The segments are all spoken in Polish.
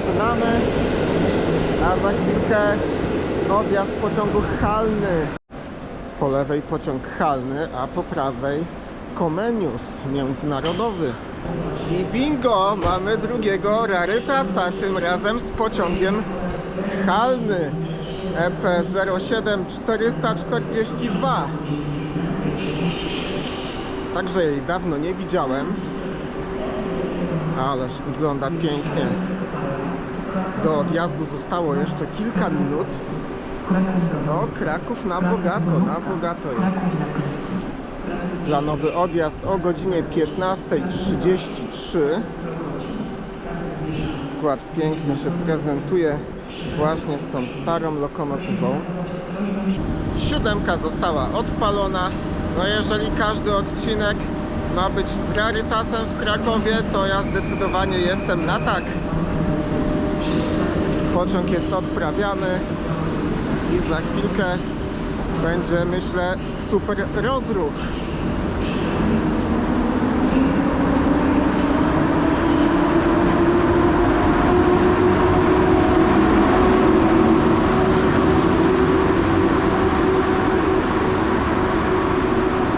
zaczynamy, a za chwilkę odjazd pociągu Halny. Po lewej pociąg Halny, a po prawej Comenius międzynarodowy. I bingo! Mamy drugiego rarytasa, tym razem z pociągiem Halny E EP 07442. Także jej dawno nie widziałem. Ależ wygląda pięknie. Do odjazdu zostało jeszcze kilka minut. No, Kraków na bogato, na bogato jest. Planowy odjazd o godzinie 15.33. Skład pięknie się prezentuje właśnie z tą starą lokomotywą. Siódemka została odpalona. No jeżeli każdy odcinek ma być z rarytasem w Krakowie, to ja zdecydowanie jestem na tak. Pociąg jest odprawiany i za chwilkę będzie, myślę, super rozruch.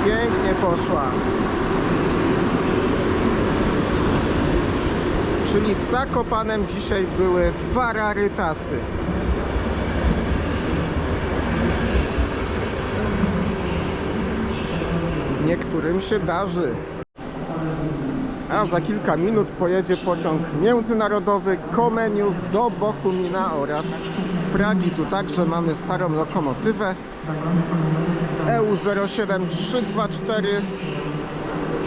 Pięknie poszła. Czyli w Zakopanem dzisiaj były dwa rarytasy. Niektórym się darzy. A za kilka minut pojedzie pociąg międzynarodowy Comenius do Bochumina oraz Pragi. Tu także mamy starą lokomotywę E EU 07324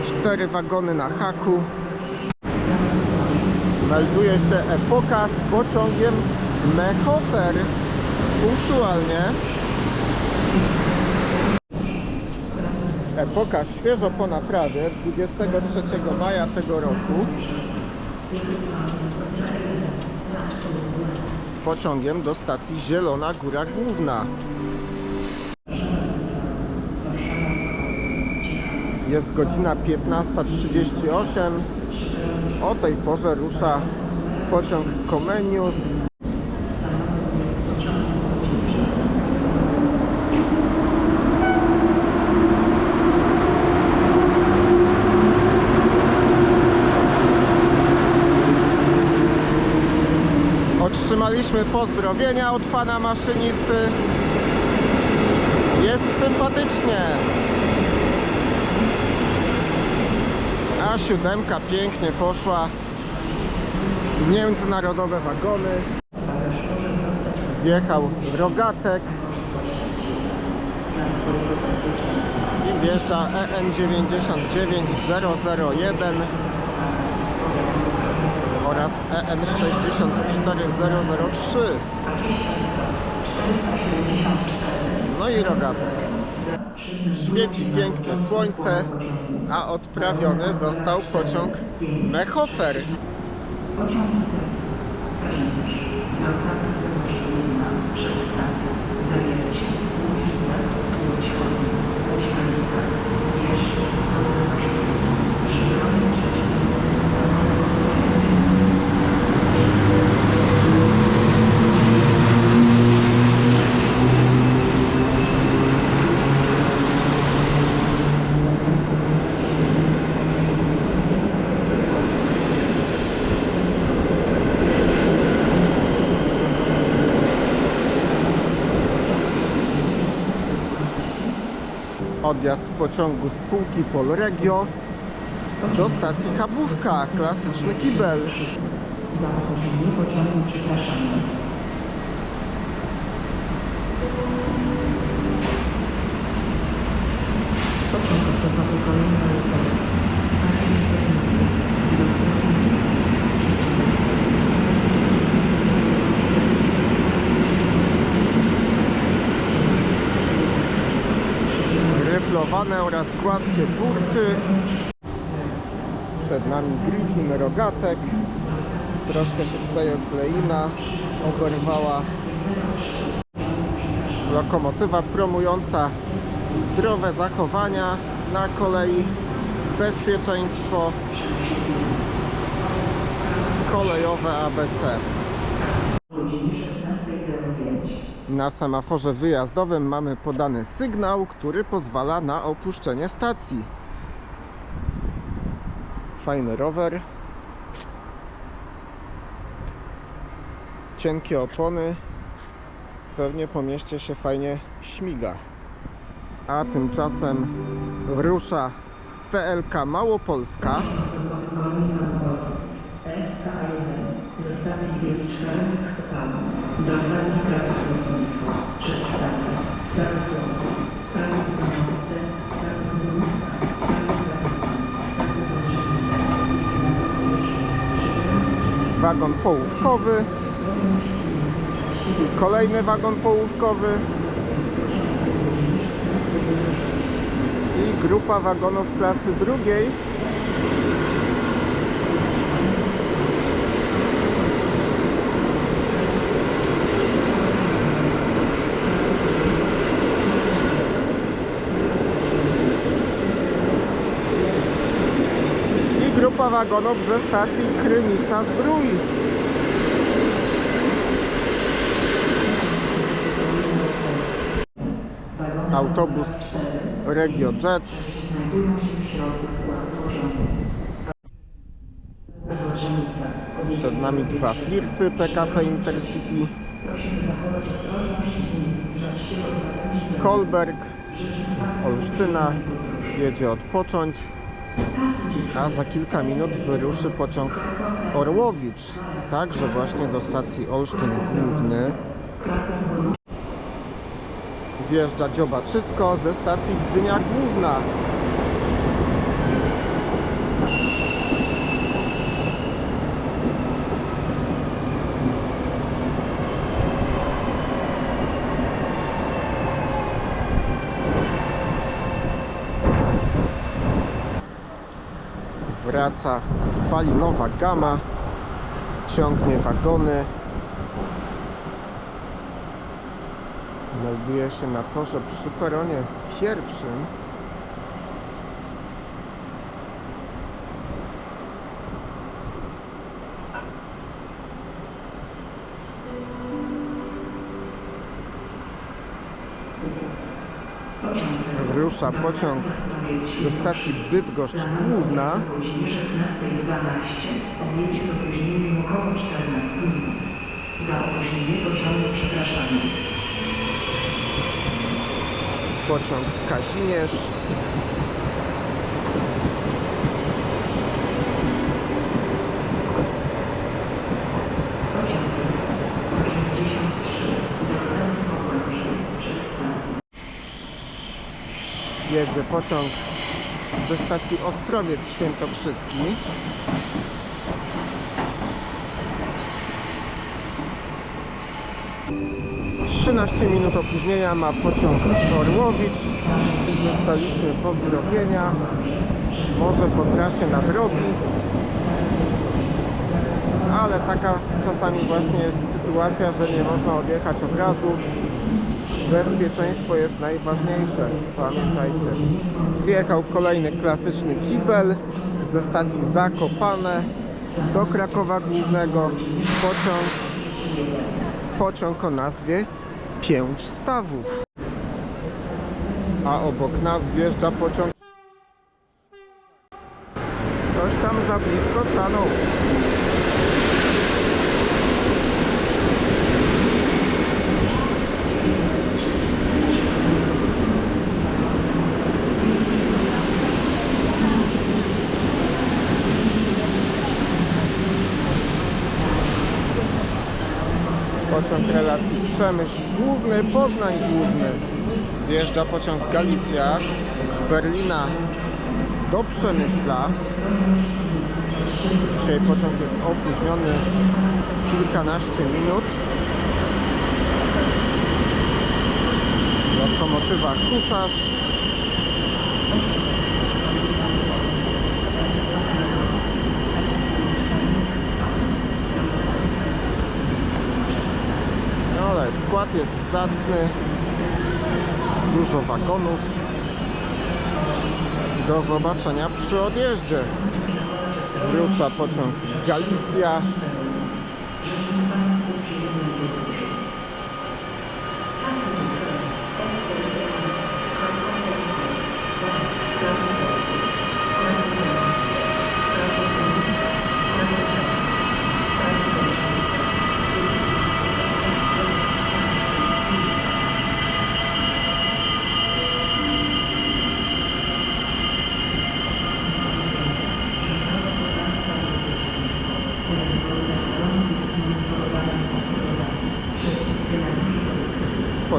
cztery wagony na haku melduje się epoka z pociągiem Mechofer. Punktualnie. Epoka świeżo po naprawie 23 maja tego roku. Z pociągiem do stacji Zielona Góra Główna. Jest godzina 15.38. O tej porze rusza pociąg Comenius. Otrzymaliśmy pozdrowienia od pana maszynisty. Jest sympatycznie. Siódemka pięknie poszła. Międzynarodowe wagony. Wjechał rogatek. I wjeżdża E EN 99001 oraz E EN 64003. No i rogatek. Świeci piękne słońce, a odprawiony został pociąg Mechofer. Pociąg test do stacji Bożymina przez stację Odjazd pociągu spółki Polregio do stacji Chabówka, klasyczny kibel. Pociąg kolejny europejski. Pasażer do stacji Oraz gładkie burty. Przed nami Griffin Rogatek. Troszkę się tutaj okleina oberwała. Lokomotywa promująca zdrowe zachowania na kolei, bezpieczeństwo kolejowe ABC. Godzinie 16.05. Na semaforze wyjazdowym mamy podany sygnał, który pozwala na opuszczenie stacji. Fajny rower. Cienkie opony. Pewnie po mieście się fajnie śmiga. A tymczasem rusza PLK Małopolska. Osobowy kolejny Polski SK1 ze stacji Kopalni do stacji Kraków Lotnisko przez stację Kraków Wężowice, Wagon połówkowy. I kolejny wagon połówkowy. I grupa wagonów klasy drugiej. I grupa wagonów ze stacji Krynica Zdrój. Autobus numer 4 RegioJet. Przed nami dwa flirty PKP Intercity. Kolberg z Olsztyna jedzie odpocząć, a za kilka minut wyruszy pociąg Orłowicz, także właśnie do stacji Olsztyn Główny. Wjeżdża Dziobaczysko ze stacji Gdynia Główna. Wraca spalinowa gama, ciągnie wagony. Melduje się na torze przy peronie pierwszym. Rusza pociąg do stacji Bydgoszcz Główna. O godzinie 16.12 odjedzie z opóźnieniem około 14 minut. Za opóźnienie pociągu przepraszamy. Pociąg Kazimierz. Pociąg numer 63 do stacji Pogłębie przez stację. Jedzie pociąg ze stacji Ostrowiec Świętokrzyski. Trzynaście minut opóźnienia ma pociąg Orłowicz. Dostaliśmy pozdrowienia. Może po trasie na drogi. Ale taka czasami właśnie jest sytuacja, że nie można odjechać od razu. Bezpieczeństwo jest najważniejsze, pamiętajcie. Wjechał kolejny klasyczny kibel ze stacji Zakopane do Krakowa Głównego. Pociąg, pociąg o nazwie Pięć Stawów. A obok nas wjeżdża pociąg. Ktoś tam za blisko stanął. Pociąg relacji Przemyśl Główny, Poznań Główny. Wjeżdża pociąg Galicja z Berlina do Przemyśla. Dzisiaj pociąg jest opóźniony kilkanaście minut. Lokomotywa Husarz. No ale skład jest zacny. Dużo wagonów. Do zobaczenia przy odjeździe. Rusza pociąg Galicja.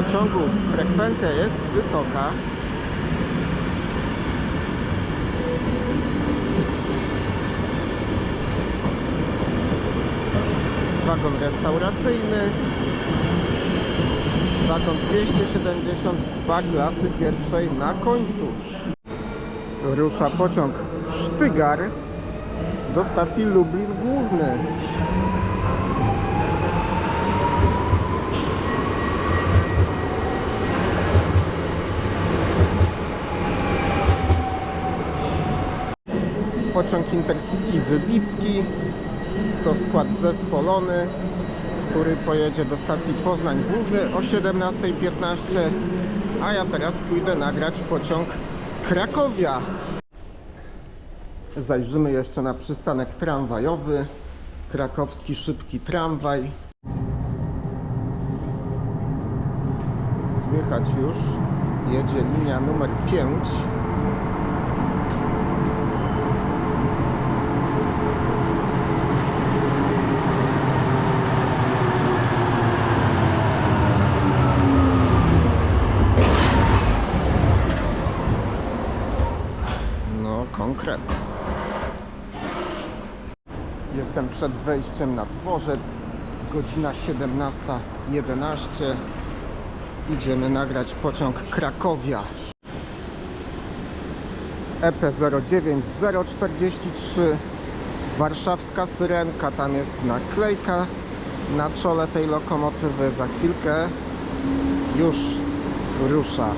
Pociągu frekwencja jest wysoka. Wagon restauracyjny. Wagon 272 klasy pierwszej na końcu. Rusza pociąg Sztygar do stacji Lublin Główny. Pociąg Intercity Wybicki to skład zespolony, który pojedzie do stacji Poznań Główny o 17.15, a ja teraz pójdę nagrać pociąg Krakowia. Zajrzymy jeszcze na przystanek tramwajowy. Krakowski szybki tramwaj. Słychać już. Jedzie linia numer 5. No, konkret. Jestem przed wejściem na dworzec. Godzina 17.11. Idziemy nagrać pociąg Krakowia. E EP09043 Warszawska Syrenka. Tam jest naklejka na czole tej lokomotywy. Za chwilkę już rusza.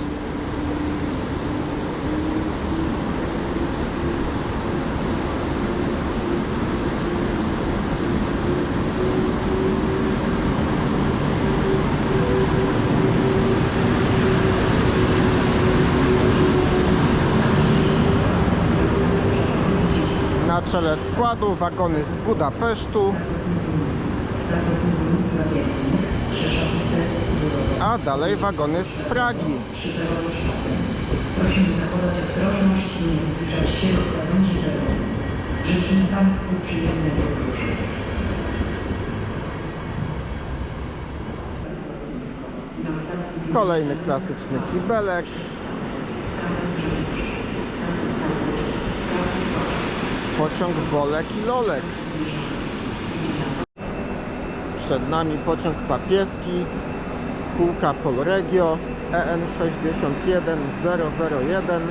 Czele składu wagony z Budapesztu, a dalej wagony z Pragi. Prosimy zachować ostrożność i nie zbliżać się do krawędzi peronu. Życzymy Państwu przyjemnej podróży. Kolejny klasyczny kibelek. Pociąg Bolek i Lolek. Przed nami pociąg papieski, spółka Polregio E EN 61001.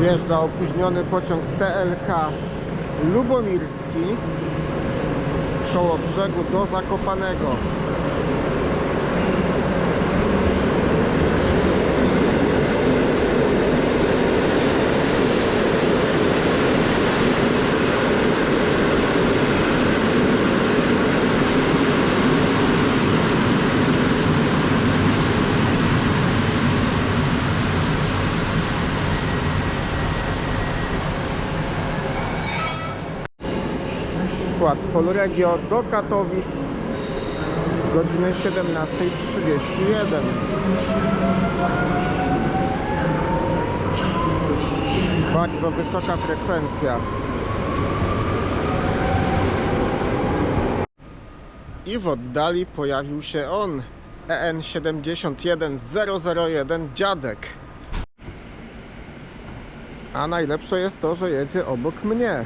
Wjeżdża opóźniony pociąg TLK Lubomirski z koło brzegu do Zakopanego. Skład Polregio do Katowic z godziny 17.31. Bardzo wysoka frekwencja. I w oddali pojawił się on, E EN 71001 Dziadek. A najlepsze jest to, że jedzie obok mnie.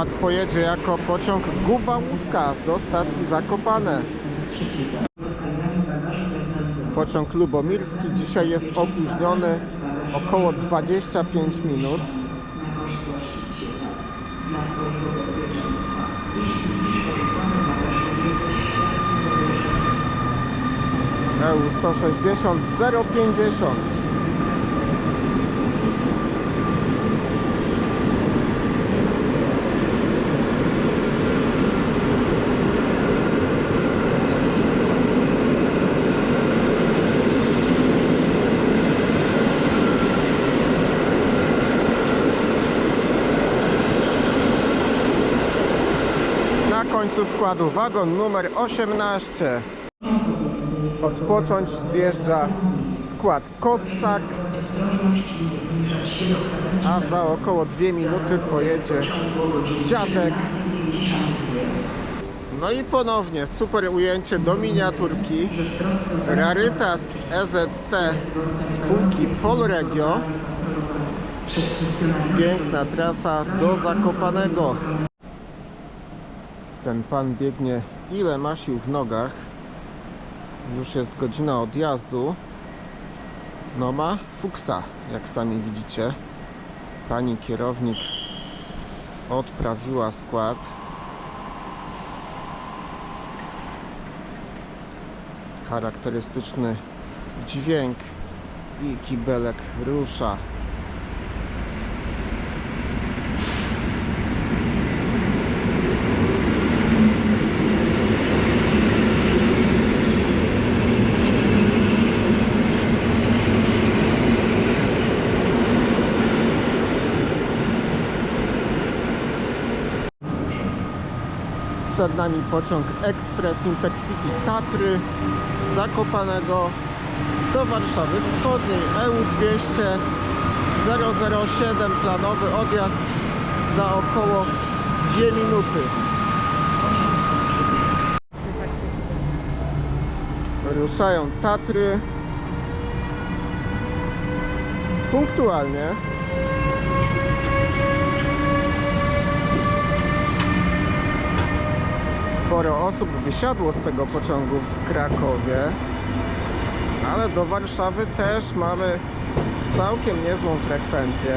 Skład pojedzie jako pociąg Gubałówka do stacji Zakopane. Pociąg lubomirski dzisiaj jest opóźniony około 25 minut. Dla EU 160 050. końcu składu wagon numer 18. Odpocząć zjeżdża skład Kossak, a za około 2 minuty pojedzie dziadek. No i ponownie super ujęcie do miniaturki. Rarytas EZT spółki Polregio. Piękna trasa do Zakopanego. Ten pan biegnie ile ma sił w nogach. Już jest godzina odjazdu. No ma fuksa, jak sami widzicie. Pani kierownik odprawiła skład. Charakterystyczny dźwięk i kibelek rusza. Przed nami pociąg Express Intercity Tatry z Zakopanego do Warszawy Wschodniej E EU200 007 planowy odjazd za około 2 minuty. Ruszają Tatry punktualnie. Sporo osób wysiadło z tego pociągu w Krakowie, ale do Warszawy też mamy całkiem niezłą frekwencję.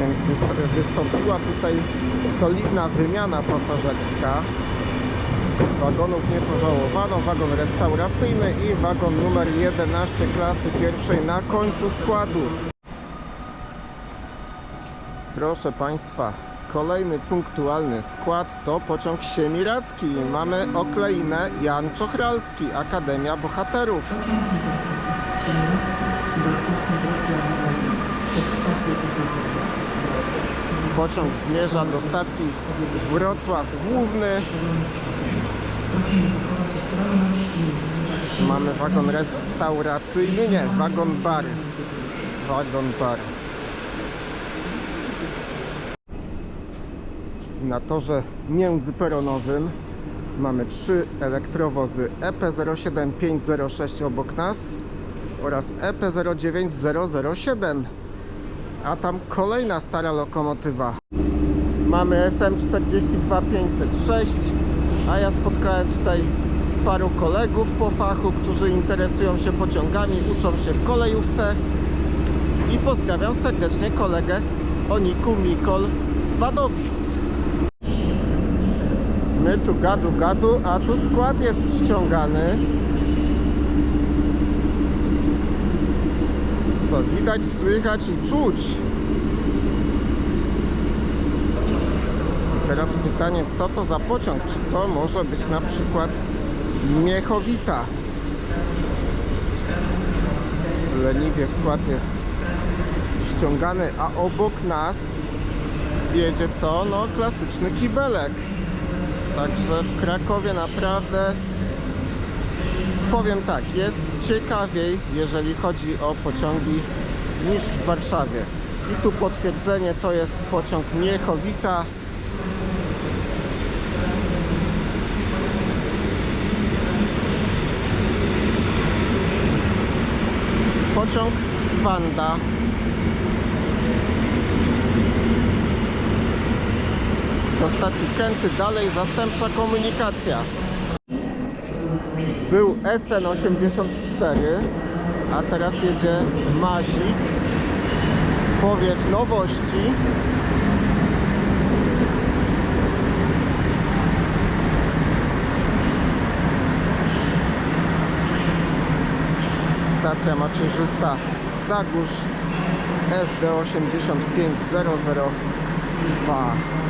Więc wyst- wystąpiła tutaj solidna wymiana pasażerska. Wagonów nie pożałowano, wagon restauracyjny i wagon numer 11 klasy pierwszej na końcu składu. Proszę Państwa, kolejny punktualny skład to pociąg Siemiracki. Mamy okleinę Jan Czochralski, Akademia Bohaterów. Pociąg zmierza do stacji Wrocław Główny. Mamy wagon restauracyjny, nie, wagon bar. Wagon bar. Na torze międzyperonowym. Mamy trzy elektrowozy E EP07506 obok nas oraz E EP09007 a tam kolejna stara lokomotywa. Mamy SM42506 a ja spotkałem tutaj paru kolegów po fachu, którzy interesują się pociągami, uczą się w kolejówce. I pozdrawiam serdecznie kolegę Oniku Mikol z Wadowic. My tu gadu gadu, a tu skład jest ściągany. Co widać, słychać i czuć. Teraz pytanie, co to za pociąg? Czy to może być na przykład Miechowita? Leniwie skład jest ściągany, a obok nas wiedzie co? No klasyczny kibelek. Także w Krakowie naprawdę powiem tak, jest ciekawiej, jeżeli chodzi o pociągi niż w Warszawie. I tu potwierdzenie to jest pociąg Miechowita. Pociąg Wanda. Do stacji Kęty dalej zastępcza komunikacja. Był SN84, a teraz jedzie Mazik. Powiew nowości. Stacja macierzysta Zagórz SD 85002